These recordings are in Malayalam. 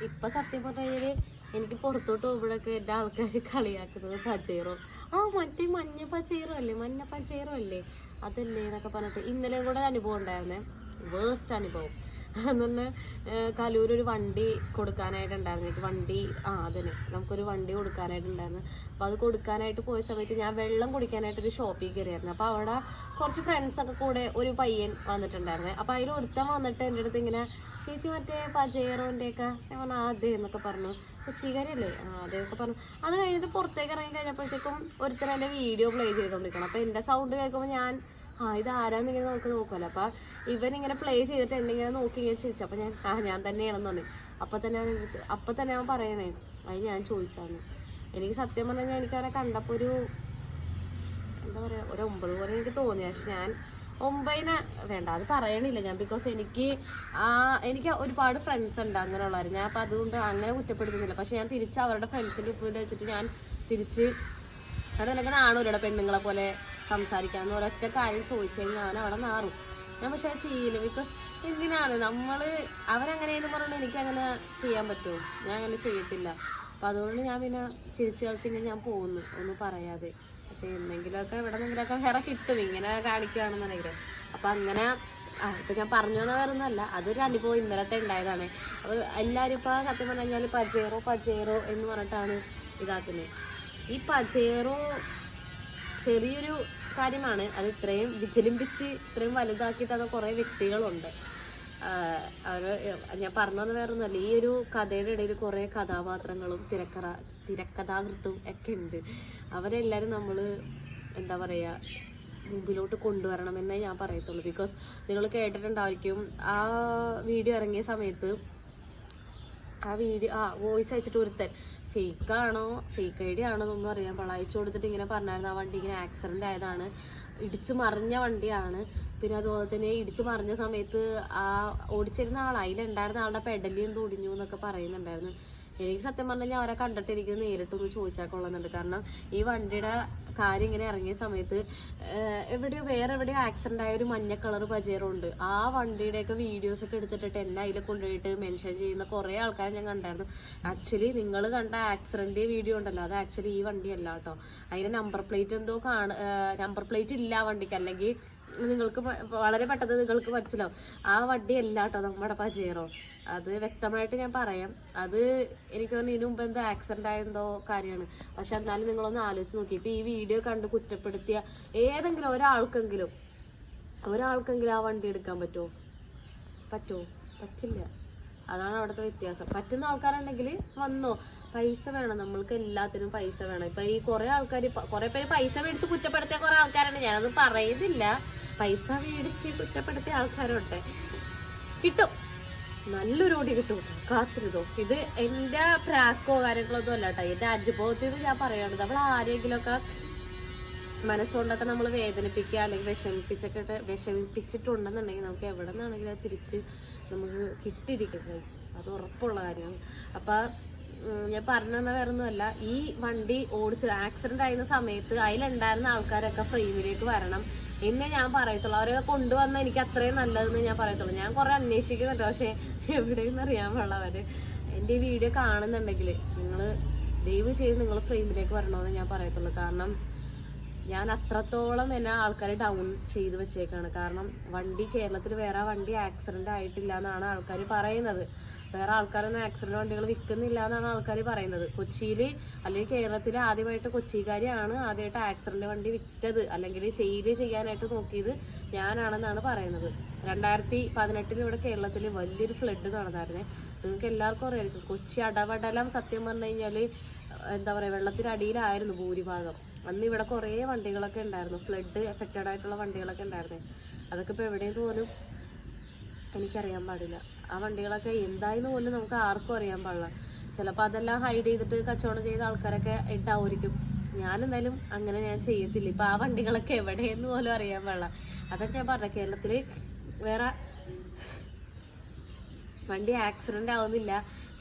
ഇപ്പൊ സത്യം പറഞ്ഞാൽ എനിക്ക് പുറത്തോട്ട് പോകുമ്പോഴൊക്കെ എന്റെ ആൾക്കാർ കളിയാക്കുന്നത് പച്ചേറോ ആ മറ്റേ മഞ്ഞ പച്ചേറോ അല്ലേ? മഞ്ഞ പച്ചേറോ അല്ലേ? അതല്ലേ എന്നൊക്കെ പറഞ്ഞിട്ട് ഇന്നലെ കൂടെ അനുഭവം ഉണ്ടായിരുന്നേ. വേസ്റ്റ് അനുഭവം. പറഞ്ഞാൽ കലൂർ ഒരു വണ്ടി കൊടുക്കാനായിട്ടുണ്ടായിരുന്നു. എനിക്ക് വണ്ടി ആ അതിന് നമുക്കൊരു വണ്ടി കൊടുക്കാനായിട്ട് ഉണ്ടായിരുന്നു അപ്പോൾ അത് കൊടുക്കാനായിട്ട് പോയ സമയത്ത് ഞാൻ വെള്ളം കുടിക്കാനായിട്ട് ഒരു ഷോപ്പിൽ കയറിയായിരുന്നു. അപ്പോൾ അവിടെ കുറച്ച് ഫ്രണ്ട്സ് ഒക്കെ കൂടെ ഒരു പയ്യൻ വന്നിട്ടുണ്ടായിരുന്നു. അപ്പോൾ അതിൽ ഒരുത്തൻ വന്നിട്ട് എന്റെ അടുത്ത് ഇങ്ങനെ ചേച്ചി മറ്റേ പജേറോന്റെ ഒക്കെ? ഞാൻ പറഞ്ഞു അതെ എന്നൊക്കെ പറഞ്ഞു. കൊച്ചിക്കാരല്ലേ ആ അതെയൊക്കെ പറഞ്ഞു. അത് കഴിഞ്ഞിട്ട് പുറത്തേക്ക് ഇറങ്ങി കഴിഞ്ഞപ്പോഴത്തേക്കും ഒരുത്തൻ എന്റെ വീഡിയോ പ്ലേ ചെയ്തുകൊണ്ടിരിക്കണം അപ്പോൾ എന്റെ സൗണ്ട് കേൾക്കുമ്പോൾ ഞാൻ ആ ഇത് ആരാന്ന് ഇങ്ങനെ നമുക്ക് നോക്കുമല്ലോ അപ്പൊ ഇവൻ ഇങ്ങനെ പ്ലേ ചെയ്തിട്ട് എന്നെ ഇങ്ങനെ നോക്കി ഇങ്ങനെ ചോദിച്ചു അപ്പൊ ഞാൻ ആ ഞാൻ തന്നെയാണെന്ന് പറഞ്ഞു. അപ്പൊ തന്നെ അവൻ അപ്പൊ തന്നെ അവൻ പറയണേ അത് ഞാൻ ചോദിച്ചാന്ന്. എനിക്ക് സത്യം പറഞ്ഞാൽ എനിക്ക് അവനെ കണ്ടപ്പോ ഒരു എന്താ പറയാ ഒരു ഒമ്പത് പോലെ എനിക്ക് തോന്നി. പക്ഷെ ഞാൻ ഒമ്പതിന് വേണ്ട അത് പറയണില്ല ഞാൻ. ബിക്കോസ് എനിക്ക് ആ എനിക്ക് ഒരുപാട് ഫ്രണ്ട്സ് ഉണ്ട് അങ്ങനെയുള്ളവർ ഞാൻ അപ്പം അതുകൊണ്ട് അങ്ങനെ കുറ്റപ്പെടുത്തുന്നില്ല. പക്ഷെ ഞാൻ തിരിച്ച് അവരുടെ ഫ്രണ്ട്സിന്റെ ഉപ്പിൽ വെച്ചിട്ട് ഞാൻ തിരിച്ച് അവിടെ നിനക്ക് നാണൂലയുടെ പെണ്ണുങ്ങളെ പോലെ സംസാരിക്കാന്ന് ഒരൊറ്റ കാര്യം ചോദിച്ചു കഴിഞ്ഞാൽ അവൻ അവിടെ നാറും. ഞാൻ പക്ഷെ അത് ചെയ്യില്ല. ബിക്കോസ് എന്തിനാണ്? നമ്മൾ അവരങ്ങനെയെന്ന് പറഞ്ഞു എനിക്ക് അങ്ങനെ ചെയ്യാൻ പറ്റുമോ? ഞാൻ അങ്ങനെ ചെയ്യത്തില്ല അപ്പൊ അതുകൊണ്ട് ഞാൻ പിന്നെ ചിരിച്ചു കളിച്ചിങ്ങനെ ഞാൻ പോകുന്നു. ഒന്നും പറയാതെ. പക്ഷെ എന്തെങ്കിലുമൊക്കെ ഇവിടെ നിന്നെങ്കിലൊക്കെ വേറെ കിട്ടും. ഇങ്ങനെ കാണിക്കുകയാണെന്നുണ്ടെങ്കിൽ അപ്പൊ അങ്ങനെ ഇപ്പൊ ഞാൻ പറഞ്ഞു തന്ന വേറെ ഒന്നല്ല അതൊരു അനുഭവം ഇന്നലത്തെ ഉണ്ടായതാണ്. അപ്പൊ എല്ലാവരും ഇപ്പൊ സത്യം പറഞ്ഞു കഴിഞ്ഞാൽ പജേറോ പജേറോ എന്ന് പറഞ്ഞിട്ടാണ് ഇതാക്കുന്നത്. ഈ പജേറോ ചെറിയൊരു കാര്യമാണ്. അത് ഇത്രയും വിചലിമ്പിച്ച് ഇത്രയും വലുതാക്കി കുറേ വ്യക്തികളുണ്ട്. അവർ ഞാൻ പറഞ്ഞത് വേറെ ഒന്നുമല്ല ഈ ഒരു കഥയുടെ ഇടയിൽ കുറേ കഥാപാത്രങ്ങളും തിരക്കഥ തിരക്കഥാകൃത്തും ഒക്കെ ഉണ്ട്. അവരെല്ലാവരും നമ്മൾ എന്താ പറയുക മുമ്പിലോട്ട് കൊണ്ടുവരണമെന്നേ ഞാൻ പറയത്തുള്ളൂ. ബിക്കോസ് നിങ്ങൾ കേട്ടിട്ടുണ്ടായിരിക്കും ആ വീഡിയോ ഇറങ്ങിയ സമയത്ത് ആ വീഡിയോ ആ വോയിസ് അയച്ചിട്ട് ഒരുത്തൻ ഫേക്ക് ആണോ ഫേക്ക് ഐ ഡി ആണോ എന്നൊന്നും അറിയാൻ പാടില്ല. കൊടുത്തിട്ട് ഇങ്ങനെ പറഞ്ഞായിരുന്നു. ആ വണ്ടി ഇങ്ങനെ ആക്സിഡന്റ് ആയതാണ്. ഇടിച്ചു മറിഞ്ഞ വണ്ടിയാണ്. പിന്നെ അതുപോലെ തന്നെ ഇടിച്ചു മറിഞ്ഞ സമയത്ത് ആ ഓടിച്ചിരുന്ന ആൾ അതിലുണ്ടായിരുന്ന ആളുടെ പെടലിയും തൊടിഞ്ഞു എന്നൊക്കെ പറയുന്നുണ്ടായിരുന്നു. എനിക്ക് സത്യം പറഞ്ഞാൽ അവരെ കണ്ടിട്ട് എനിക്ക് നേരിട്ടൊന്ന് ചോദിച്ചാൽ കൊള്ളുന്നുണ്ട്. കാരണം ഈ വണ്ടിയുടെ കാര്യം ഇങ്ങനെ ഇറങ്ങിയ സമയത്ത് എവിടെയോ വേറെ എവിടെയോ ആക്സിഡന്റ് ആയ ഒരു മഞ്ഞ കളർ പജേറുണ്ട് ആ വണ്ടിയുടെയൊക്കെ വീഡിയോസ് ഒക്കെ എടുത്തിട്ടിട്ട് എന്നെ അതിൽ കൊണ്ടുപോയിട്ട് മെൻഷൻ ചെയ്യുന്ന കുറേ ആൾക്കാരെ ഞാൻ കണ്ടായിരുന്നു. ആക്ച്വലി നിങ്ങൾ കണ്ട ആക്സിഡന്റ് വീഡിയോ ഉണ്ടല്ലോ. അത് ആക്ച്വലി ഈ വണ്ടിയല്ല കേട്ടോ. അതിന്റെ നമ്പർ പ്ലേറ്റ് എന്തോ കാണ നമ്പർ പ്ലേറ്റ് ഇല്ല വണ്ടിക്ക്. അല്ലെങ്കിൽ നിങ്ങൾക്ക് വളരെ പെട്ടെന്ന് നിങ്ങൾക്ക് മനസ്സിലാവും. ആ വണ്ടി അല്ല കേട്ടോ നമ്മുടെ പജേറോ. അത് വ്യക്തമായിട്ട് ഞാൻ പറയാം. അത് എനിക്ക് തോന്നുന്നു ഇതിനു മുമ്പ് എന്തോ ആക്സിഡന്റ് ആയെന്തോ കാര്യമാണ്. പക്ഷെ എന്നാലും നിങ്ങളൊന്ന് ആലോചിച്ച് നോക്കി. ഇപ്പൊ ഈ വീഡിയോ കണ്ട് കുറ്റപ്പെടുത്തിയ ഏതെങ്കിലും ഒരാൾക്കെങ്കിലും ഒരാൾക്കെങ്കിലും ആ വണ്ടി എടുക്കാൻ പറ്റുമോ പറ്റുമോ പറ്റില്ല. അതാണ് അവിടുത്തെ വ്യത്യാസം. പറ്റുന്ന ആൾക്കാരുണ്ടെങ്കിൽ വന്നോ. പൈസ വേണം. നമ്മൾക്ക് എല്ലാത്തിനും പൈസ വേണം. ഇപ്പൊ ഈ കുറെ ആൾക്കാർ കുറെ പേര് പൈസ മേടിച്ച് കുറ്റപ്പെടുത്തിയ കുറെ ആൾക്കാരുണ്ട്. ഞാനത് പറയുന്നില്ല. പൈസ മേടിച്ച് കുറ്റപ്പെടുത്തിയ ആൾക്കാരുണ്ട്. കിട്ടും. നല്ലൊരു ഓടി കിട്ടും. കാത്തിരുതോ ഇത് എന്റെ പ്രാക്കോ കാര്യങ്ങളോ ഒന്നും അല്ല കേട്ടോ. എന്റെ അനുഭവത്തിൽ നിന്ന് ഞാൻ പറയാണ് നമ്മൾ ആരെങ്കിലുമൊക്കെ മനസ്സുകൊണ്ടൊക്കെ നമ്മൾ വേദനിപ്പിക്കുക അല്ലെങ്കിൽ വിഷമിപ്പിച്ചൊക്കെ വിഷമിപ്പിച്ചിട്ടുണ്ടെന്നുണ്ടെങ്കിൽ നമുക്ക് എവിടെ നിന്നാണെങ്കിലും തിരിച്ച് നമുക്ക് കിട്ടിയിരിക്കും അത് ഉറപ്പുള്ള കാര്യമാണ്. അപ്പം ഞാൻ പറഞ്ഞു വേറെ ഒന്നുമല്ല ഈ വണ്ടി ഓടിച്ച് ആക്സിഡന്റ് ആയിരുന്ന സമയത്ത് അതിലുണ്ടായിരുന്ന ആൾക്കാരൊക്കെ ഫ്രെയിമിലേക്ക് വരണം. എന്നെ ഞാൻ പറയത്തുള്ളൂ. അവരൊക്കെ കൊണ്ടുവന്ന എനിക്ക് അത്രയും നല്ലതെന്ന് ഞാൻ പറയത്തുള്ളൂ. ഞാൻ കുറെ അന്വേഷിക്കുന്നുണ്ട്. പക്ഷെ എവിടെയെന്ന് അറിയാൻ പാടില്ല അവർ. എന്റെ ഈ വീഡിയോ കാണുന്നുണ്ടെങ്കിൽ നിങ്ങൾ ദയവ് ചെയ്ത് നിങ്ങൾ ഫ്രെയിമിലേക്ക് വരണമെന്ന് ഞാൻ പറയത്തുള്ളൂ. കാരണം ഞാൻ അത്രത്തോളം എന്നെ ആൾക്കാരെ ഡൗൺ ചെയ്ത് വെച്ചേക്കാണ്. കാരണം വണ്ടി കേരളത്തിൽ വേറെ വണ്ടി ആക്സിഡന്റ് ആയിട്ടില്ല എന്നാണ് ആൾക്കാർ പറയുന്നത്. വേറെ ആൾക്കാരൊന്നും ആക്സിഡന്റ് വണ്ടികൾ വിൽക്കുന്നില്ല എന്നാണ് ആൾക്കാർ പറയുന്നത്. കൊച്ചിയിൽ അല്ലെങ്കിൽ കേരളത്തിൽ ആദ്യമായിട്ട് കൊച്ചിക്കാരിയാണ് ആദ്യമായിട്ട് ആക്സിഡന്റ് വണ്ടി വിറ്റത്. അല്ലെങ്കിൽ സെയിൽ ചെയ്യാനായിട്ട് നോക്കിയത് ഞാനാണെന്നാണ് പറയുന്നത്. രണ്ടായിരത്തി പതിനെട്ടിൽ ഇവിടെ കേരളത്തിൽ വലിയൊരു ഫ്ലഡ് നടന്നായിരുന്നേ. നിങ്ങൾക്ക് എല്ലാവർക്കും അറിയായിരിക്കും. കൊച്ചി അടവടലം സത്യം പറഞ്ഞു കഴിഞ്ഞാൽ എന്താ പറയുക വെള്ളത്തിനടിയിലായിരുന്നു ഭൂരിഭാഗം. അന്ന് ഇവിടെ കുറേ വണ്ടികളൊക്കെ ഉണ്ടായിരുന്നു. ഫ്ലഡ് എഫക്റ്റഡ് ആയിട്ടുള്ള വണ്ടികളൊക്കെ ഉണ്ടായിരുന്നു. അതൊക്കെ ഇപ്പോൾ എവിടെയെന്ന് പോലും എനിക്കറിയാൻ പാടില്ല. ആ വണ്ടികളൊക്കെ എന്തായെന്ന് പോലും നമുക്ക് ആർക്കും അറിയാൻ പാടില്ല. ചിലപ്പോൾ അതെല്ലാം ഹൈഡ് ചെയ്തിട്ട് കച്ചവടം ചെയ്ത ആൾക്കാരൊക്കെ ഉണ്ടാവുമായിരിക്കും ഞാൻ എന്തായാലും അങ്ങനെ ഞാൻ ചെയ്യത്തില്ല. ഇപ്പം ആ വണ്ടികളൊക്കെ എവിടെയെന്ന് പോലും അറിയാൻ പാടില്ല. അതൊക്കെ ഞാൻ പറഞ്ഞ കേരളത്തിൽ വേറെ വണ്ടി ആക്സിഡന്റ് ആവുന്നില്ല.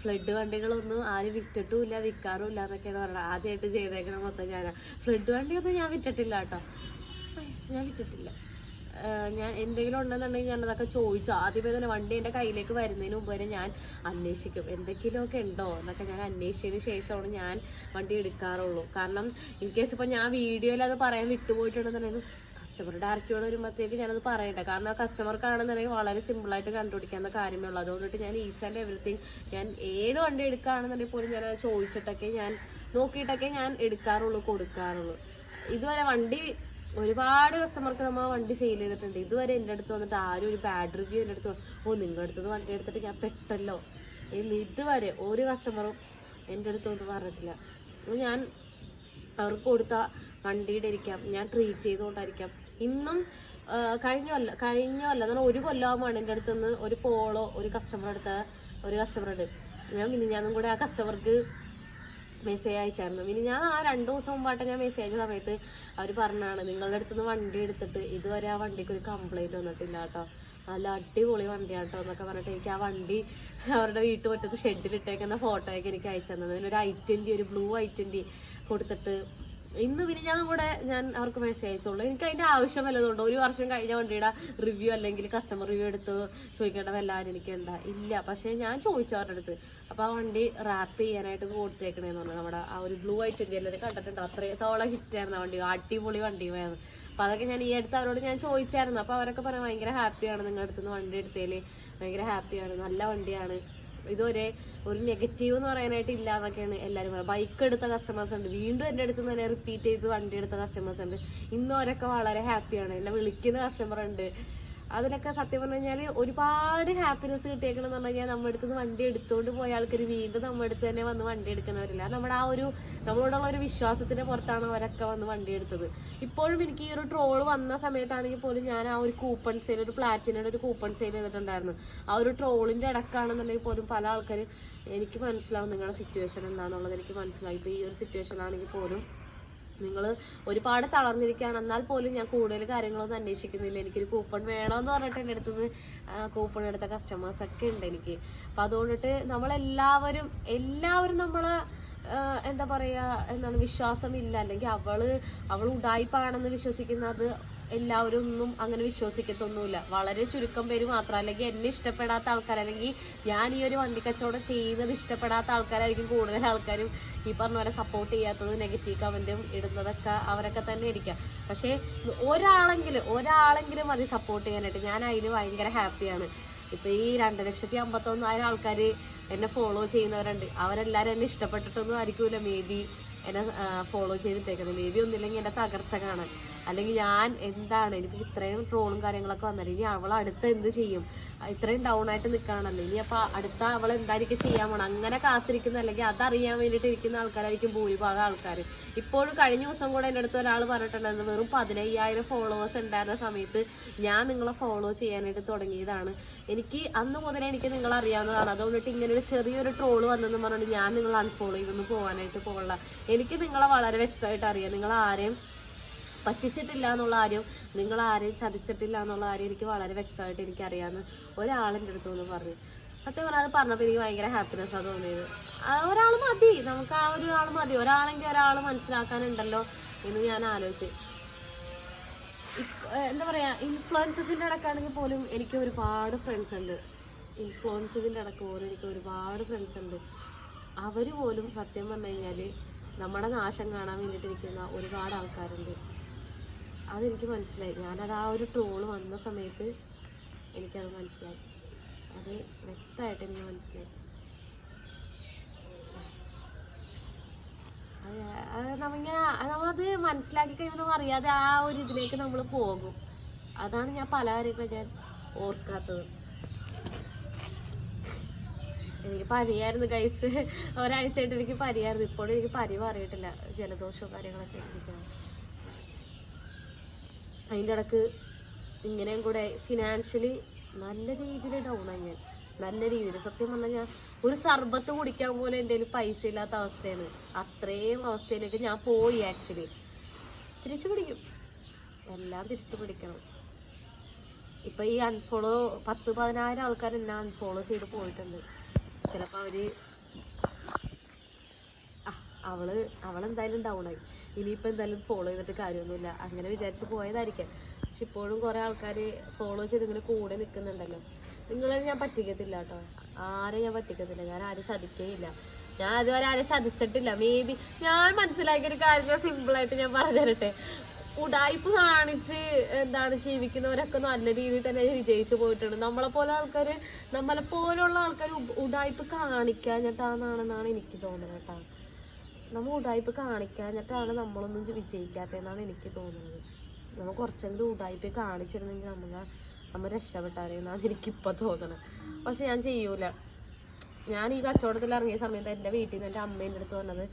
ഫ്ലഡ് വണ്ടികളൊന്നും ആരും വിറ്റിട്ടും ഇല്ല വിൽക്കാറും ഇല്ല എന്നൊക്കെയാണ് പറയുന്നത് ആദ്യമായിട്ട് ചെയ്തേക്കണം മൊത്തം ഞാനാ. ഫ്ലഡ് വണ്ടിയൊന്നും ഞാൻ വിറ്റിട്ടില്ല കേട്ടോ. ഞാൻ വിറ്റിട്ടില്ല. ഞാൻ എന്തെങ്കിലും ഉണ്ടെന്നുണ്ടെങ്കിൽ ഞാൻ അതൊക്കെ ചോദിച്ചു. ആദ്യമേ തന്നെ വണ്ടി എന്റെ കയ്യിലേക്ക് വരുന്നതിന് മുമ്പ് വരെ ഞാൻ അന്വേഷിക്കും. എന്തെങ്കിലുമൊക്കെ ഉണ്ടോ എന്നൊക്കെ ഞാൻ അന്വേഷിച്ചതിന് ശേഷമാണ് ഞാൻ വണ്ടി എടുക്കാറുള്ളൂ. കാരണം ഇൻ കേസ് ഇപ്പം ഞാൻ വീഡിയോയിൽ അത് പറയാൻ വിട്ടുപോയിട്ടുണ്ടെന്നുണ്ടെങ്കിൽ കസ്റ്റമർ ഡയറക്റ്റ് വരുമ്പോഴത്തേക്ക് ഞാനത് പറയട്ടെ കാരണം ആ കസ്റ്റമർക്കാണെന്നുണ്ടെങ്കിൽ വളരെ സിമ്പിളായിട്ട് കണ്ടുപിടിക്കാവുന്ന കാര്യമേ ഉള്ളൂ അതുകൊണ്ടിട്ട് ഞാൻ ഈച്ച് ആൻഡ് എവറിത്തിങ് ഞാൻ ഏത് വണ്ടി എടുക്കുകയാണെന്നുണ്ടെങ്കിൽ പോലും ഞാൻ ചോദിച്ചിട്ടൊക്കെ ഞാൻ നോക്കിയിട്ടൊക്കെ ഞാൻ എടുക്കാറുള്ളൂ കൊടുക്കാറുള്ളൂ. ഇതുവരെ വണ്ടി ഒരുപാട് കസ്റ്റമർക്ക് നമ്മൾ വണ്ടി സെയിൽ ചെയ്തിട്ടുണ്ട്. ഇതുവരെ എന്റെ അടുത്ത് വന്നിട്ട് ആരും ഒരു ബാഡ് റിവ്യൂ എന്റെ അടുത്ത് ഓ നിങ്ങളുടെ അടുത്ത് വണ്ടി എടുത്തിട്ട് ഞാൻ പെട്ടല്ലോ. എന്ന് ഇതുവരെ ഒരു കസ്റ്റമറും എന്റെ അടുത്ത് ഒന്നും പറഞ്ഞിട്ടില്ല. ഞാൻ അവർക്ക് കൊടുത്ത വണ്ടിയുടെ ഇരിക്കാം ഞാൻ ട്രീറ്റ് ചെയ്തുകൊണ്ടായിരിക്കാം. ഇന്നും കഴിഞ്ഞ കൊല്ലം കഴിഞ്ഞ കൊല്ലം എന്നാൽ ഒരു കൊല്ലമാകുമ്പോൾ എന്റെ അടുത്ത് നിന്ന് ഒരു പോളോ ഒരു കസ്റ്റമർ എടുത്ത ഒരു കസ്റ്റമർ ഉണ്ട്. ഞാൻ മിനിഞ്ഞാന്നും കൂടെ ആ കസ്റ്റമർക്ക് മെസ്സേജ് അയച്ചായിരുന്നു. പിന്നെ ഞാൻ ആ രണ്ടു ദിവസം മുമ്പായിട്ട് ഞാൻ മെസ്സേജ് അയച്ച സമയത്ത് അവർ പറഞ്ഞാണ് നിങ്ങളുടെ അടുത്ത് നിന്ന് വണ്ടി എടുത്തിട്ട് ഇതുവരെ ആ വണ്ടിക്ക് ഒരു കംപ്ലൈന്റ് വന്നിട്ടില്ല കേട്ടോ. നല്ല അടിപൊളി വണ്ടിയാണ് കേട്ടോ എന്നൊക്കെ പറഞ്ഞിട്ട് എനിക്ക് ആ വണ്ടി അവരുടെ വീട്ടുമുറ്റത്ത് ഷെഡിലിട്ടേക്കുന്ന ഫോട്ടോയൊക്കെ എനിക്ക് അയച്ചു തന്നത്. ഒരു ഐ ഒരു ബ്ലൂ ഐ കൊടുത്തിട്ട് ഇന്ന് പിന്നെ ഞാൻ കൂടെ ഞാൻ അവർക്ക് മെസ്സേജ് അയച്ചോളൂ എനിക്ക് അതിന്റെ ആവശ്യം വല്ലതുണ്ട് ഒരു വർഷം കഴിഞ്ഞ വണ്ടിയുടെ റിവ്യൂ അല്ലെങ്കിൽ കസ്റ്റമർ റിവ്യൂ എടുത്ത് ചോദിക്കേണ്ട വല്ലാരും എനിക്കുണ്ട ഇല്ല. പക്ഷേ ഞാൻ ചോദിച്ചു അവരുടെ അടുത്ത്. അപ്പോൾ ആ വണ്ടി റാപ്പ് ചെയ്യാനായിട്ട് കൊടുത്തേക്കണേന്ന് പറഞ്ഞു. നമ്മുടെ ആ ഒരു ബ്ലൂ ആയിട്ട് എല്ലാവരും കണ്ടിട്ടുണ്ട്. അത്രത്തോളം ഇഷ്ടമായിരുന്നു ആ വണ്ടി. അടിപൊളി വണ്ടിയുമായിരുന്നു അപ്പോൾ അതൊക്കെ ഞാൻ ഈ അടുത്ത് അവരോട് ഞാൻ ചോദിച്ചായിരുന്നു. അപ്പോൾ അവരൊക്കെ പറഞ്ഞു ഭയങ്കര ഹാപ്പിയാണ് നിങ്ങളുടെ അടുത്ത് നിന്ന് വണ്ടി എടുത്തതിൽ ഭയങ്കര ഹാപ്പിയാണ് നല്ല വണ്ടിയാണ്. ഇതുവരെ ഒരു നെഗറ്റീവ് എന്ന് പറയാനായിട്ട് ഇല്ല എന്നൊക്കെയാണ് എല്ലാവരും പറയുന്നത്. ബൈക്ക് എടുത്ത കസ്റ്റമേഴ്സ് ഉണ്ട്. വീണ്ടും എന്റെ അടുത്ത് തന്നെ റിപ്പീറ്റ് ചെയ്ത് വണ്ടി എടുത്ത കസ്റ്റമേഴ്സ് ഉണ്ട്. ഇന്നവരൊക്കെ വളരെ ഹാപ്പിയാണ് എന്നെ വിളിക്കുന്ന കസ്റ്റമർ ഉണ്ട്. അതിലൊക്കെ സത്യം പറഞ്ഞു കഴിഞ്ഞാൽ ഒരുപാട് ഹാപ്പിനെസ് കിട്ടിയേക്കണമെന്ന് പറഞ്ഞു കഴിഞ്ഞാൽ നമ്മുടെ അടുത്ത് വണ്ടി എടുത്തുകൊണ്ട് പോയ ആൾക്കാർ വീണ്ടും നമ്മുടെ അടുത്ത് തന്നെ വന്ന് വണ്ടി എടുക്കുന്നവരില്ല നമ്മുടെ ആ ഒരു നമ്മളോടുള്ള ഒരു വിശ്വാസത്തിന്റെ പുറത്താണ് അവരൊക്കെ വന്ന് വണ്ടി എടുത്തത്. ഇപ്പോഴും എനിക്ക് ഈ ഒരു ട്രോൾ വന്ന സമയത്താണെങ്കിൽ പോലും ഞാൻ ആ ഒരു കൂപ്പൺ സെയിൽ ഒരു പ്ലാറ്റിനയുടെ ഒരു കൂപ്പൺ സെയിൽ ചെയ്തിട്ടുണ്ടായിരുന്നു. ആ ഒരു ട്രോളിന്റെ ഇടക്കാണെന്നുണ്ടെങ്കിൽ പോലും പല ആൾക്കാർ എനിക്ക് മനസ്സിലാവും നിങ്ങളുടെ സിറ്റുവേഷൻ എന്താണെന്നുള്ളത് എനിക്ക് മനസ്സിലായി ഇപ്പോൾ ഈ ഒരു സിറ്റുവേഷൻ ആണെങ്കിൽ പോലും നിങ്ങൾ ഒരുപാട് തളർന്നിരിക്കുകയാണ്. എന്നാൽ പോലും ഞാൻ കൂടുതൽ കാര്യങ്ങളൊന്നും അന്വേഷിക്കുന്നില്ല. എനിക്കൊരു കൂപ്പൺ വേണമെന്ന് പറഞ്ഞിട്ട് എന്റെ അടുത്ത് കൂപ്പൺ എടുത്ത കസ്റ്റമേഴ്സ് ഒക്കെ ഉണ്ട് എനിക്ക്. അപ്പം അതുകൊണ്ടിട്ട് നമ്മളെല്ലാവരും എല്ലാവരും നമ്മളെ എന്താ പറയുക എന്താണ് വിശ്വാസമില്ല. അല്ലെങ്കിൽ അവൾ അവൾ ഉടായ്പാണെന്ന് വിശ്വസിക്കുന്നത് എല്ലാവരും ഒന്നും അങ്ങനെ വിശ്വസിക്കത്തൊന്നുമില്ല. വളരെ ചുരുക്കം പേര് മാത്രം. അല്ലെങ്കിൽ എന്നെ ഇഷ്ടപ്പെടാത്ത ആൾക്കാർ അല്ലെങ്കിൽ ഞാൻ ഈ ഒരു വണ്ടി കച്ചവടം ചെയ്യുന്നത് ഇഷ്ടപ്പെടാത്ത ആൾക്കാരായിരിക്കും കൂടുതൽ ആൾക്കാരും ഈ പറഞ്ഞ പോലെ സപ്പോർട്ട് ചെയ്യാത്തത് നെഗറ്റീവ് കമന്റും ഇടുന്നതൊക്കെ അവരൊക്കെ തന്നെ ഇരിക്കാം. പക്ഷേ ഒരാളെങ്കിലും ഒരാളെങ്കിലും അത് സപ്പോർട്ട് ചെയ്യാനായിട്ട്. ഞാൻ അതിൽ ഭയങ്കര ഹാപ്പിയാണ് ഇപ്പൊ ഈ രണ്ട് ലക്ഷത്തി അമ്പത്തൊന്നായിരം ആൾക്കാർ എന്നെ ഫോളോ ചെയ്യുന്നവരുണ്ട്. അവരെല്ലാരും എന്നെ ഇഷ്ടപ്പെട്ടിട്ടൊന്നും ആയിരിക്കൂല. മേ ബി എന്നെ ഫോളോ ചെയ്തിട്ടേക്കുന്നത്. മേ ബി ഒന്നില്ലെങ്കിൽ എന്റെ തകർച്ച കാണാൻ അല്ലെങ്കിൽ ഞാൻ എന്താണ് എനിക്ക് ഇത്രയും ട്രോളും കാര്യങ്ങളൊക്കെ വന്നത് ഇനി അവൾ അടുത്ത് എന്ത് ചെയ്യും? ഇത്രയും ഡൗൺ ആയിട്ട് നിൽക്കുകയാണല്ലോ. ഇനി അപ്പൊ അടുത്ത അവൾ എന്തായിരിക്കും ചെയ്യാൻ പോണം? അങ്ങനെ കാത്തിരിക്കുന്ന അല്ലെങ്കിൽ അതറിയാൻ വേണ്ടിയിട്ട് ഇരിക്കുന്ന ആൾക്കാരായിരിക്കും ഭൂരിഭാഗം ആൾക്കാർ ഇപ്പോഴും കഴിഞ്ഞ ദിവസം കൂടെ എന്റെ അടുത്ത് ഒരാൾ പറഞ്ഞിട്ടുണ്ടായിരുന്നു വെറും പതിനയ്യായിരം ഫോളോവേഴ്സ് ഉണ്ടായിരുന്ന സമയത്ത് ഞാൻ നിങ്ങളെ ഫോളോ ചെയ്യാനായിട്ട് തുടങ്ങിയതാണ്. എനിക്ക് അന്ന് മുതലേ എനിക്ക് നിങ്ങൾ അറിയാവുന്നതാണ്. അതുകൊണ്ടിട്ട് ഇങ്ങനെ ഒരു ചെറിയൊരു ട്രോൾ വന്നെന്ന് പറഞ്ഞിട്ട് ഞാൻ നിങ്ങൾ അൺഫോളോ ചെയ്തൊന്നും പോകാനായിട്ട് പോകുള്ള എനിക്ക് നിങ്ങളെ വളരെ വ്യക്തമായിട്ട് അറിയാം. നിങ്ങൾ ആരെയും പറ്റിച്ചിട്ടില്ല എന്നുള്ള കാര്യം നിങ്ങൾ ആരെയും ചതിച്ചിട്ടില്ല എന്നുള്ള കാര്യം എനിക്ക് വളരെ വ്യക്തമായിട്ട് എനിക്ക് ഒരാളിന്റെ അടുത്ത് നിന്ന് പറഞ്ഞു. സത്യം പറഞ്ഞാൽ അത് പറഞ്ഞപ്പോൾ എനിക്ക് ഭയങ്കര ഹാപ്പിനെസ് ആ തോന്നിയത്. ഒരാൾ മതി നമുക്ക് ആ ഒരാൾ മതി. ഒരാളെങ്കിൽ ഒരാൾ മനസ്സിലാക്കാനുണ്ടല്ലോ എന്ന് ഞാൻ ആലോചിച്ച്. എന്താ പറയാ ഇൻഫ്ലുവൻസസിന്റെ ഇടക്കാണെങ്കിൽ പോലും എനിക്ക് ഒരുപാട് ഫ്രണ്ട്സ് ഉണ്ട്. ഇൻഫ്ലുവൻസസിന്റെ ഇടയ്ക്ക് പോലും എനിക്ക് ഒരുപാട് ഫ്രണ്ട്സ് ഉണ്ട്. അവർ പോലും സത്യം പറഞ്ഞു കഴിഞ്ഞാൽ നമ്മുടെ നാശം കാണാൻ വേണ്ടിയിട്ട് ഒരുപാട് ആൾക്കാരുണ്ട്. അതെനിക്ക് മനസ്സിലായി. ഞാനത് ആ ഒരു ട്രോൾ വന്ന സമയത്ത് എനിക്കത് മനസ്സിലായി. അത് വ്യക്തമായിട്ട് എനിക്ക് മനസ്സിലായി. നമ്മിങ്ങനെ നമ്മളത് മനസ്സിലാക്കി കഴിയുമ്പോൾ അറിയാതെ ആ ഒരു ഇതിലേക്ക് നമ്മൾ പോകും. അതാണ് ഞാൻ പല കാര്യങ്ങളും ഞാൻ ഓർക്കാത്തത്. എനിക്ക് പനിയായിരുന്നു ഗൈസ് ഒരാഴ്ചയായിട്ട് എനിക്ക് പനിയായിരുന്നു. ഇപ്പോഴും എനിക്ക് പനി മാറിയിട്ടില്ല. ജലദോഷവും കാര്യങ്ങളൊക്കെ ഇരിക്കണം അതിന്റെ ഇടയ്ക്ക് ഇങ്ങനെയും കൂടെ ഫിനാൻഷ്യലി നല്ല രീതിയിൽ ഡൗൺ ആയി ഞാൻ. നല്ല രീതിയിൽ. സത്യം പറഞ്ഞാൽ ഞാൻ ഒരു സർബത്ത് കുടിക്കാൻ പോലെ എന്റെ കയ്യിൽ പൈസ ഇല്ലാത്ത അവസ്ഥയാണ്. അത്രയും അവസ്ഥയിലേക്ക് ഞാൻ പോയി ആക്ച്വലി തിരിച്ചു പിടിക്കും. എല്ലാം തിരിച്ചു പിടിക്കണം. ഇപ്പം ഈ അൺഫോളോ പത്ത് പതിനായിരം ആൾക്കാർ എന്നെ അൺഫോളോ ചെയ്ത് പോയിട്ടുണ്ട്. ചിലപ്പോൾ അവർ അവൾ അവളെന്തായാലും ഡൗൺ ആയി. ഇനിയിപ്പോ എന്തായാലും ഫോളോ ചെയ്തിട്ട് കാര്യമൊന്നുമില്ല. അങ്ങനെ വിചാരിച്ച് പോയതായിരിക്കാം. പക്ഷെ ഇപ്പോഴും കുറേ ആൾക്കാർ ഫോളോ ചെയ്ത് ഇങ്ങനെ കൂടെ നിൽക്കുന്നുണ്ടല്ലോ നിങ്ങളെ ഞാൻ പറ്റിക്കത്തില്ല കേട്ടോ. ആരെയും ഞാൻ പറ്റിക്കത്തില്ല. ഞാൻ ആരും ചതിക്കേയില്ല. ഞാൻ അതുവരെ ആരെ ചതിച്ചിട്ടില്ല. മേ ബി ഞാൻ മനസ്സിലാക്കിയ ഒരു കാര്യം സിമ്പിളായിട്ട് ഞാൻ പറഞ്ഞു തരട്ടെ ഉടായ്പ് കാണിച്ച് എന്താണ് ജീവിക്കുന്നവരൊക്കെ നല്ല രീതിയിൽ തന്നെ വിജയിച്ചു പോയിട്ടുണ്ട്. നമ്മളെ പോലെ ആൾക്കാർ നമ്മളെ പോലുള്ള ആൾക്കാർ ഉടായ്പ് കാണിക്കാഞ്ഞിട്ടാണെന്നാണ് എനിക്ക് തോന്നുന്നത് കേട്ടോ. നമ്മൾ ഉടായ്പ കാണിക്കാഞ്ഞിട്ടാണ് നമ്മളൊന്നും വിജയിക്കാത്തതെന്നാണ് എനിക്ക് തോന്നുന്നത്. നമ്മൾ കുറച്ചെങ്കിലും ഉടായ്പ കാണിച്ചിരുന്നെങ്കിൽ നമ്മൾ നമ്മൾ രക്ഷപ്പെട്ടാരെന്നാണ് എനിക്കിപ്പോൾ തോന്നുന്നത് പക്ഷെ ഞാൻ ചെയ്യൂല. ഞാൻ ഈ കച്ചവടത്തിൽ ഇറങ്ങിയ സമയത്ത് എന്റെ വീട്ടിൽ നിന്ന് എന്റെ അമ്മേന്റെ അടുത്ത് പറഞ്ഞത്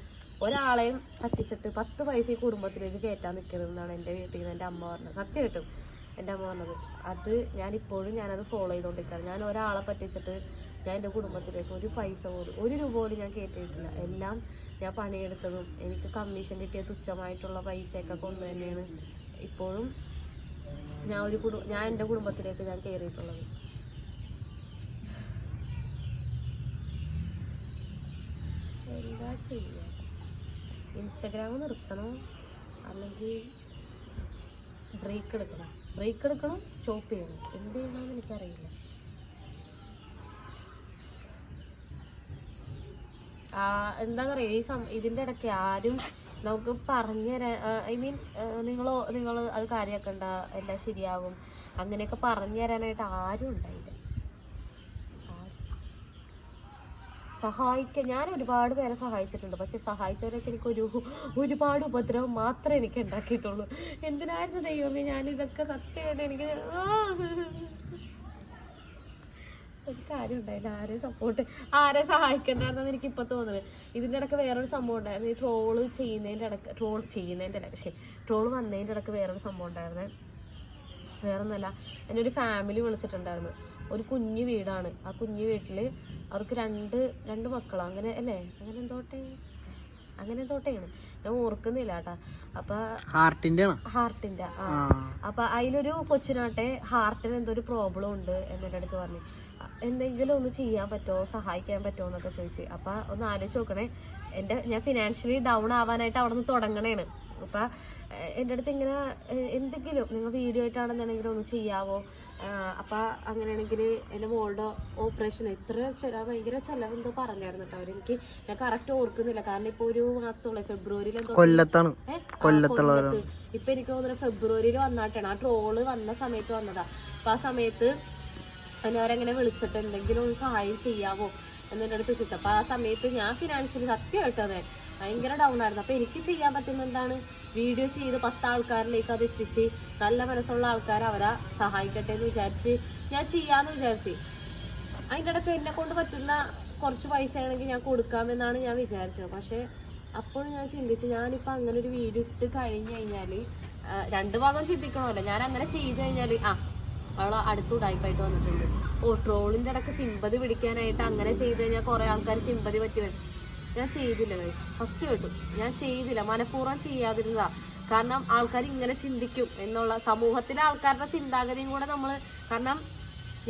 ഒരാളെയും പറ്റിച്ചിട്ട് പത്ത് പൈസ ഈ കുടുംബത്തിലേക്ക് കയറ്റാൻ നിൽക്കരുതെന്നാണ് എന്റെ വീട്ടിൽ നിന്ന് എന്റെ അമ്മ പറഞ്ഞത്. സത്യം കിട്ടും. എന്റെ അമ്മ പറഞ്ഞത് അത് ഞാൻ ഇപ്പോഴും ഞാനത് ഫോളോ ചെയ്തുകൊണ്ടിരിക്കുകയാണ് ഞാൻ ഒരാളെ പറ്റിച്ചിട്ട് ഞാൻ എന്റെ കുടുംബത്തിലേക്ക് ഒരു പൈസ പോലും ഒരു രൂപ പോലും ഞാൻ കയറ്റിയിട്ടില്ല എല്ലാം ഞാൻ പണിയെടുത്തതും എനിക്ക് കമ്മീഷൻ കിട്ടിയ തുച്ഛമായിട്ടുള്ള പൈസയൊക്കെ കൊണ്ട് തന്നെയാണ് ഇപ്പോഴും ഞാൻ ഒരു കുടു ഞാൻ എന്റെ കുടുംബത്തിലേക്ക് ഞാൻ കയറിയിട്ടുള്ളത്. എന്താ ചെയ്യുക ഇൻസ്റ്റഗ്രാം നിർത്തണോ? അല്ലെങ്കിൽ ബ്രേക്ക് എടുക്കണം? ബ്രേക്ക് എടുക്കണം? സ്റ്റോപ്പ് ചെയ്യണം? എന്ത് ചെയ്യണമെന്ന് എനിക്കറിയില്ല. ആ, എന്താ പറയുക ഈ സം ഇതിന്റെ ഇടയ്ക്ക് ആരും നമുക്ക് പറഞ്ഞു തരാൻ ഐ മീൻ നിങ്ങളോ നിങ്ങൾ അത് കാര്യമാക്കണ്ട എല്ലാം ശരിയാകും അങ്ങനെയൊക്കെ പറഞ്ഞു തരാനായിട്ട് ആരും ഉണ്ടായില്ല. സഹായിക്ക ഞാൻ ഒരുപാട് പേരെ സഹായിച്ചിട്ടുണ്ട്. പക്ഷെ സഹായിച്ചവരൊക്കെ എനിക്ക് ഒരു ഒരുപാട് ഉപദ്രവം മാത്രമേ എനിക്ക് ഉണ്ടാക്കിയിട്ടുള്ളൂ. എന്തിനായിരുന്നു ദൈവമേ ഞാൻ ഇതൊക്കെ സത്യമായിട്ട് എനിക്ക്. ഒരു കാര്യം ഉണ്ടായില്ല. ആരെയും സപ്പോർട്ട് ആരെ സഹായിക്കണ്ടായിരുന്നെന്ന് എനിക്ക് ഇപ്പൊ തോന്നുന്നത്. ഇതിന്റെ ഇടയ്ക്ക് വേറൊരു സംഭവം ഉണ്ടായിരുന്നു. ഈ ട്രോൾ ചെയ്യുന്നതിന്റെ ഇടയ്ക്ക് ട്രോൾ ചെയ്യുന്നതിന്റെ ഇടയ്ക്ക് ശരി ട്രോൾ വന്നതിന്റെ ഇടയ്ക്ക് വേറൊരു സംഭവം ഉണ്ടായിരുന്നു. വേറൊന്നുമല്ല എന്നെ ഒരു ഫാമിലി വിളിച്ചിട്ടുണ്ടായിരുന്നു. ഒരു കുഞ്ഞു വീടാണ്. ആ കുഞ്ഞു വീട്ടിൽ അവർക്ക് രണ്ട് രണ്ട് മക്കളോ. അങ്ങനെ അല്ലേ? അങ്ങനെ എന്തോട്ടെ അങ്ങനെ എന്തോട്ടെയാണ് ഞാൻ ഓർക്കുന്നില്ല കേട്ടാ. അപ്പൊ ഹാർട്ടിന്റെ ഹാർട്ടിന്റെ ആ. അപ്പൊ അതിലൊരു കൊച്ചിനാട്ടെ ഹാർട്ടിന് എന്തോ ഒരു പ്രോബ്ലം ഉണ്ട് എന്നെ അടുത്ത് പറഞ്ഞു. എന്തെങ്കിലും ഒന്ന് ചെയ്യാൻ പറ്റുമോ സഹായിക്കാൻ പറ്റുമോ എന്നൊക്കെ ചോദിച്ചു. അപ്പൊ ഒന്ന് ആലോചിച്ച് നോക്കണേ. എന്റെ ഞാൻ ഫിനാൻഷ്യലി ഡൗൺ ആവാനായിട്ട് അവിടെ നിന്ന് തുടങ്ങണേണ്. അപ്പൊ എന്റെ അടുത്ത് ഇങ്ങനെ എന്തെങ്കിലും നിങ്ങൾ വീഡിയോ ആയിട്ടാണെന്നുണ്ടെങ്കിലും ഒന്ന് ചെയ്യാവോ? അപ്പൊ അങ്ങനെയാണെങ്കിൽ എന്റെ മോളുടെ ഓപ്പറേഷൻ എത്ര ചില ഭയങ്കര ചിലവ് എന്തോ പറഞ്ഞായിരുന്നു കേട്ടോ അവരെനിക്ക് ഞാൻ കറക്റ്റ് ഓർക്കുന്നില്ല. കാരണം ഇപ്പൊ ഒരു മാസത്തോളം ഫെബ്രുവരിയിൽ കൊല്ലത്താണ്. കൊല്ലത്ത്. ഇപ്പൊ എനിക്ക് തോന്നുന്നത് ഫെബ്രുവരിയിൽ വന്നാട്ടാണ്. ആ ട്രോൾ വന്ന സമയത്ത് വന്നതാ. അപ്പൊ ആ സമയത്ത് അവരെങ്ങനെ വിളിച്ചിട്ട് എന്തെങ്കിലും ഒന്ന് സഹായം ചെയ്യാവോ എന്നെ അടുത്ത് ചോദിച്ചു. അപ്പൊ ആ സമയത്ത് ഞാൻ ഫിനാൻഷ്യലി സത്യം അതെ ഭയങ്കര ഡൗൺ ആയിരുന്നു. അപ്പോൾ എനിക്ക് ചെയ്യാൻ പറ്റുന്ന എന്താണ്? വീഡിയോ ചെയ്ത് പത്ത് ആൾക്കാരിലേക്ക് അത് എത്തിച്ച് നല്ല മനസ്സുള്ള ആൾക്കാർ അവരെ സഹായിക്കട്ടെ എന്ന് വിചാരിച്ച് ഞാൻ ചെയ്യാന്ന് വിചാരിച്ച്. അതിന്റെ ഇടയ്ക്ക് എന്നെ കൊണ്ട് പറ്റുന്ന കുറച്ച് പൈസ ആണെങ്കിൽ ഞാൻ കൊടുക്കാമെന്നാണ് ഞാൻ വിചാരിച്ചത്. പക്ഷേ അപ്പോൾ ഞാൻ ചിന്തിച്ചു ഞാനിപ്പോൾ അങ്ങനെ ഒരു വീഡിയോ ഇട്ട് കഴിഞ്ഞു കഴിഞ്ഞാൽ രണ്ട് ഭാഗം ചിന്തിക്കണമല്ലോ. ഞാൻ അങ്ങനെ ചെയ്തു കഴിഞ്ഞാൽ ആ അവൾ അടുത്ത് ഉടായ്പായിട്ട് വന്നിട്ടുണ്ട്. ഓ ട്രോളിന്റെ ഇടയ്ക്ക് സിമ്പതി പിടിക്കാനായിട്ട് അങ്ങനെ ചെയ്ത് കഴിഞ്ഞാൽ കുറേ ആൾക്കാർ സിമ്പതി പറ്റി വരും. ഞാൻ ചെയ്തില്ല സത്യം കേട്ടു. ഞാൻ ചെയ്തില്ല. മനഃപൂർവം ചെയ്യാതിരുന്നതാ. കാരണം ആൾക്കാർ ഇങ്ങനെ ചിന്തിക്കും എന്നുള്ള സമൂഹത്തിലെ ആൾക്കാരുടെ ചിന്താഗതിയും കൂടെ നമ്മൾ കാരണം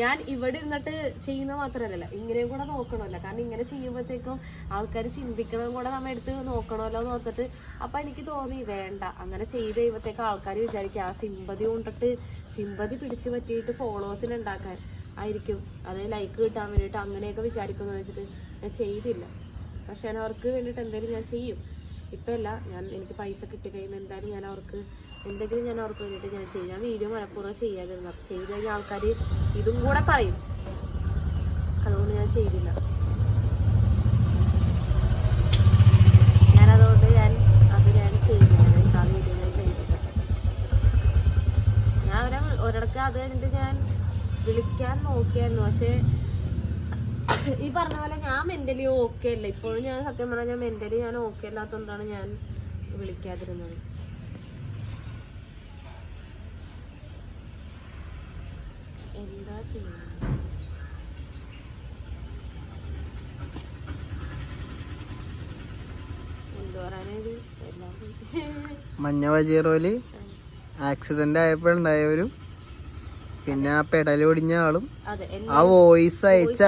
ഞാൻ ഇവിടെ ഇരുന്നിട്ട് ചെയ്യുന്ന മാത്രമല്ലല്ലോ ഇങ്ങനെയും കൂടെ നോക്കണമല്ലോ. കാരണം ഇങ്ങനെ ചെയ്യുമ്പോഴത്തേക്കും ആൾക്കാർ ചിന്തിക്കണതും കൂടെ നമ്മൾ എടുത്ത് നോക്കണമല്ലോ എന്ന് ഓർത്തിട്ട് അപ്പൊ എനിക്ക് തോന്നി വേണ്ട അങ്ങനെ ചെയ്ത് കഴിയുമ്പോഴത്തേക്ക് ആൾക്കാർ വിചാരിക്കും ആ സിമ്പതി കൊണ്ടിട്ട് സിമ്പതി പിടിച്ചു പറ്റിയിട്ട് ഫോളോവേഴ്സിന് ഉണ്ടാക്കാൻ ആയിരിക്കും. അത് ലൈക്ക് കിട്ടാൻ വേണ്ടിയിട്ട് അങ്ങനെയൊക്കെ വിചാരിക്കുന്നു വെച്ചിട്ട് ഞാൻ ചെയ്തില്ല. പക്ഷെ ഞാൻ അവർക്ക് വേണ്ടിയിട്ട് എന്തായാലും ഞാൻ ചെയ്യും. ഇപ്പം അല്ല ഞാൻ എനിക്ക് പൈസ കിട്ടി കഴിയുമ്പോൾ എന്തായാലും ഞാൻ അവർക്ക് എന്തെങ്കിലും ഞാൻ അവർക്ക് വേണ്ടിയിട്ട് ഞാൻ ചെയ്യും. ഞാൻ വീഡിയോ മനഃപൂർവം ചെയ്യാതിരുന്നു. അപ്പം ചെയ്ത് കഴിഞ്ഞാൽ ആൾക്കാർ ഇതും കൂടെ പറയും. അതുകൊണ്ട് ഞാൻ ചെയ്തില്ല. ഞാൻ അതുകൊണ്ട് ഞാൻ അത് ഞാൻ ചെയ്തില്ല. guys. ആ വീഡിയോ ഞാൻ ചെയ്തില്ല. ഞാൻ അവരെ ഒരിടക്ക് അത് കഴിഞ്ഞിട്ട് ഞാൻ വിളിക്കാൻ നോക്കിയായിരുന്നു. പക്ഷേ ഈ പറഞ്ഞ പോലെ ഞാൻ മെന്റലി ഓക്കെ അല്ല. ഇപ്പോഴും ഞാൻ സത്യം പറഞ്ഞാൽ ഞാൻ മെന്റലി ഞാൻ ഓക്കെ അല്ലാത്തതുകൊണ്ടാണ് ഞാൻ വിളിക്കാതിരുന്നത്. എന്താ ചെയ്യുന്നത്. മഞ്ഞ വജീറോൽ ആക്സിഡന്റ് ആയപ്പോഴുണ്ടായവരും പിന്നെ ആ പെടൽ ഒടിഞ്ഞ ആളും ആ വോയിസ് അയച്ച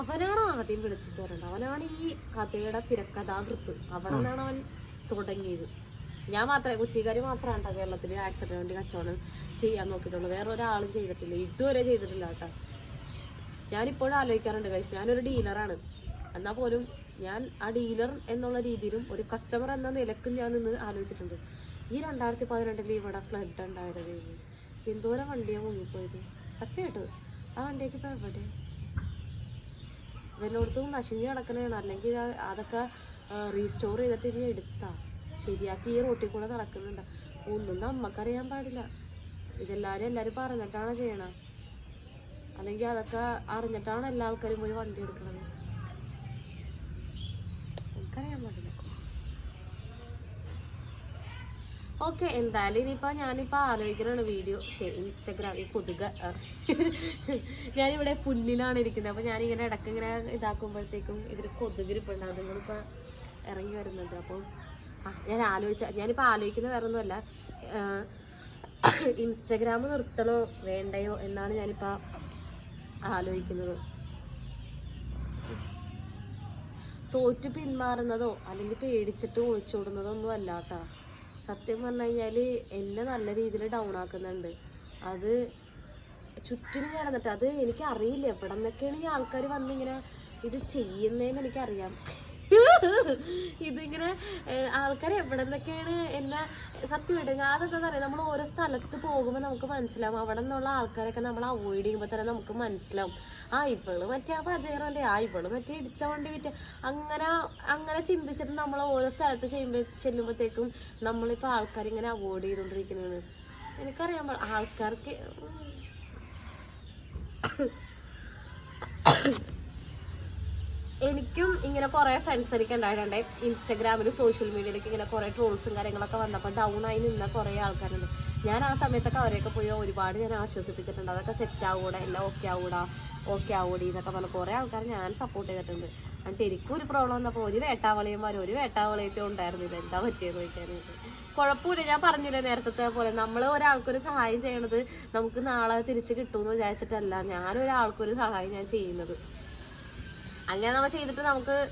അവനാണ് ആദ്യം വിളിച്ചു തരേണ്ടത് അവനാണ് ഈ കഥയുടെ തിരക്കഥാകൃത്ത്. അവിടെ നിന്നാണ് അവൻ തുടങ്ങിയത്. ഞാൻ മാത്രമേ കൊച്ചിക്കാർ മാത്രമാണ് കേട്ടോ കേരളത്തിൽ ആക്സിഡന്റ് വേണ്ടി കച്ചവടം ചെയ്യാൻ നോക്കിയിട്ടുള്ളൂ. വേറെ ഒരാളും ചെയ്തിട്ടില്ല. ഇതുവരെ ചെയ്തിട്ടില്ല കേട്ടോ. ഞാനിപ്പോഴും ആലോചിക്കാറുണ്ട് കഴിച്ച് ഞാനൊരു ഡീലറാണ് എന്നാൽ പോലും ഞാൻ ആ ഡീലർ എന്നുള്ള രീതിയിലും ഒരു കസ്റ്റമർ എന്ന നിലക്കും ഞാൻ നിന്ന് ആലോചിച്ചിട്ടുണ്ട്. ഈ രണ്ടായിരത്തി പതിനെട്ടിൽ ഇവിടെ ഫ്ലഡ് ഉണ്ടായത്. എന്തോരം വണ്ടിയാണ് മുങ്ങിപ്പോയത്? സത്യമായിട്ട്? ആ വണ്ടിയൊക്കെ ഇപ്പം എവിടെ? വല്ലയിടത്തും നശിഞ്ഞ് കിടക്കണതാണ് അല്ലെങ്കിൽ അതൊക്കെ റീസ്റ്റോർ ചെയ്തിട്ട് ഇനി എടുത്താ? ശരിയാക്കി ഈ റോട്ടിൽ കൂടെ നടക്കുന്നുണ്ട്. ഒന്നും നമ്മക്കറിയാൻ പാടില്ല. ഇതെല്ലാരും എല്ലാരും പറഞ്ഞിട്ടാണ് ചെയ്യണ. അല്ലെങ്കിൽ അതൊക്കെ അറിഞ്ഞിട്ടാണ് എല്ലാ ആൾക്കാരും പോയി വണ്ടി എടുക്കണത്. എനിക്കറിയാൻ പാടില്ല. ഓക്കെ എന്തായാലും ഇനിയിപ്പോ ഞാനിപ്പോ ആലോചിക്കണാണ് വീഡിയോ. ഇൻസ്റ്റഗ്രാം ഈ കൊതുക. ഞാനിവിടെ പുല്ലിലാണ് ഇരിക്കുന്നത്. അപ്പൊ ഞാനിങ്ങനെ ഇടയ്ക്ക് ഇങ്ങനെ ഇതാക്കുമ്പോഴത്തേക്കും ഇതിൽ കൊതുക് ഇരിപ്പുണ്ട് ഇറങ്ങി വരുന്നുണ്ട്. അപ്പോൾ ഞാൻ ആലോചിച്ച ഞാനിപ്പോൾ ആലോചിക്കുന്ന വേറെ ഒന്നുമല്ല ഇൻസ്റ്റഗ്രാം നിർത്തണോ വേണ്ടയോ എന്നാണ് ഞാനിപ്പോൾ ആലോചിക്കുന്നത്. തോറ്റു പിന്മാറുന്നതോ അല്ലെങ്കിൽ പേടിച്ചിട്ട് ഒളിച്ചോടുന്നതോ ഒന്നും അല്ല സത്യം പറഞ്ഞു കഴിഞ്ഞാൽ എന്നെ നല്ല രീതിയിൽ ഡൗൺ ആക്കുന്നുണ്ട്. അത് ചുറ്റിനും കിടന്നിട്ട് അത് എനിക്ക് അറിയില്ല എവിടെ നിന്നൊക്കെയാണ് ഈ ആൾക്കാർ വന്നിങ്ങനെ ഇത് ചെയ്യുന്നതെന്ന് എനിക്കറിയാം. ഇതിങ്ങനെ ആൾക്കാർ എവിടെ നിന്നൊക്കെയാണ് എന്ന സത്യമായിട്ട് ഞാൻ അതെന്താ പറയുക നമ്മൾ ഓരോ സ്ഥലത്ത് പോകുമ്പോൾ നമുക്ക് മനസ്സിലാവും. അവിടെ നിന്നുള്ള ആൾക്കാരൊക്കെ നമ്മൾ അവോയ്ഡ് ചെയ്യുമ്പോൾ തന്നെ നമുക്ക് മനസ്സിലാവും. ആ ഇവൾ മറ്റേ ആ പജയറല്ലേ ആ ഇവൾ മറ്റേ ഇടിച്ച വണ്ടി വിറ്റ അങ്ങനെ അങ്ങനെ ചിന്തിച്ചിട്ട് നമ്മൾ ഓരോ സ്ഥലത്ത് ചെയ്യുമ്പോൾ ചെല്ലുമ്പോഴത്തേക്കും നമ്മളിപ്പോൾ ആൾക്കാർ ഇങ്ങനെ അവോയ്ഡ് ചെയ്തുകൊണ്ടിരിക്കുന്നതാണ് എനിക്കറിയാൻ ആൾക്കാർക്ക് എനിക്കും ഇങ്ങനെ കുറെ ഫ്രണ്ട്സ് എനിക്ക് ഉണ്ടായിട്ടുണ്ട്. ഇൻസ്റ്റാഗ്രാമിൽ സോഷ്യൽ മീഡിയയിലേക്ക് ഇങ്ങനെ കുറെ ട്രോൾസും കാര്യങ്ങളൊക്കെ വന്നപ്പോൾ ഡൗൺ ആയി നിന്ന കുറെ ആൾക്കാരുണ്ട്. ഞാൻ ആ സമയത്തൊക്കെ അവരെയൊക്കെ പോയി ഒരുപാട് ഞാൻ ആശ്വസിപ്പിച്ചിട്ടുണ്ട്. അതൊക്കെ സെറ്റ് ആവൂടാ എല്ലാം ഓക്കെ ആവൂടാ ഓക്കെ ആവൂടി എന്നൊക്കെ പറഞ്ഞ കുറെ ആൾക്കാർ ഞാൻ സപ്പോർട്ട് ചെയ്തിട്ടുണ്ട്. എന്നിട്ട് എനിക്കും ഒരു പ്രോബ്ലം വന്നപ്പോൾ ഒരു വേട്ടാവളിയന്മാർ ഒരു വേട്ടാവളിയറ്റും ഉണ്ടായിരുന്നില്ല എന്താ പറ്റിയെന്ന് ചോദിക്കാനായിട്ട് കുഴപ്പമില്ല ഞാൻ പറഞ്ഞില്ലേ നേരത്തെ പോലെ. നമ്മൾ ഒരാൾക്കൊരു സഹായം ചെയ്യണത് നമുക്ക് നാളെ തിരിച്ച് കിട്ടുമെന്ന് വിചാരിച്ചിട്ടല്ല. ഞാനൊരാൾക്കൊരു സഹായം ഞാൻ ചെയ്യുന്നത്. അങ്ങനെ നമ്മൾ ചെയ്തിട്ട് നമുക്ക്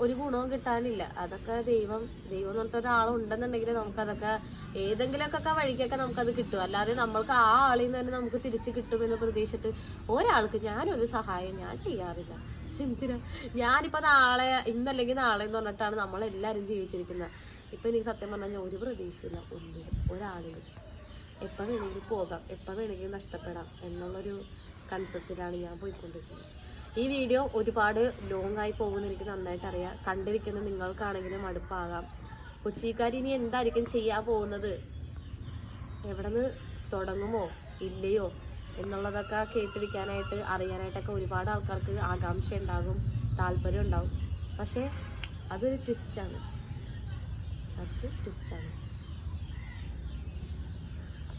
ഒരു ഗുണവും കിട്ടാനില്ല. അതൊക്കെ ദൈവം ദൈവം എന്ന് പറഞ്ഞിട്ട് ഒരാളുണ്ടെന്നുണ്ടെങ്കിൽ നമുക്കതൊക്കെ ഏതെങ്കിലുമൊക്കെ വഴിക്കൊക്കെ നമുക്കത് കിട്ടും. അല്ലാതെ നമ്മൾക്ക് ആ ആളിൽ നിന്ന് തന്നെ നമുക്ക് തിരിച്ച് കിട്ടുമെന്ന് പ്രതീക്ഷിച്ചിട്ട് ഒരാൾക്ക് ഞാനൊരു സഹായം ഞാൻ ചെയ്യാറില്ല. എന്തിനാ? ഞാനിപ്പോൾ നാളെ ഇന്നല്ലെങ്കിൽ നാളെ എന്ന് പറഞ്ഞിട്ടാണ് നമ്മളെല്ലാവരും ജീവിച്ചിരിക്കുന്നത്. ഇപ്പം എനിക്ക് സത്യം പറഞ്ഞാൽ ഒരു പ്രതീക്ഷയില്ല. ഒന്നിനും ഒരാളിനും. എപ്പോൾ വേണമെങ്കിലും പോകാം എപ്പോൾ വേണമെങ്കിലും നഷ്ടപ്പെടാം എന്നുള്ളൊരു കൺസെപ്റ്റിലാണ് ഞാൻ പോയിക്കൊണ്ടിരിക്കുന്നത്. ഈ വീഡിയോ ഒരുപാട് ലോങ് ആയി പോകുമെന്ന് എനിക്ക് നന്നായിട്ട് അറിയാം. കണ്ടിരിക്കുന്ന നിങ്ങൾക്കാണെങ്കിലും മടുപ്പാകാം കൊച്ചിക്കാർ ഇനി എന്തായിരിക്കും ചെയ്യാൻ പോകുന്നത്? എവിടെ നിന്ന് തുടങ്ങുമോ? ഇല്ലയോ? എന്നുള്ളതൊക്കെ കേട്ടിരിക്കാനായിട്ട് അറിയാനായിട്ടൊക്കെ ഒരുപാട് ആൾക്കാർക്ക് ആകാംക്ഷ ഉണ്ടാകും താല്പര്യം ഉണ്ടാകും. പക്ഷേ അതൊരു ട്വിസ്റ്റാണ് അതൊരു ട്വിസ്റ്റാണ്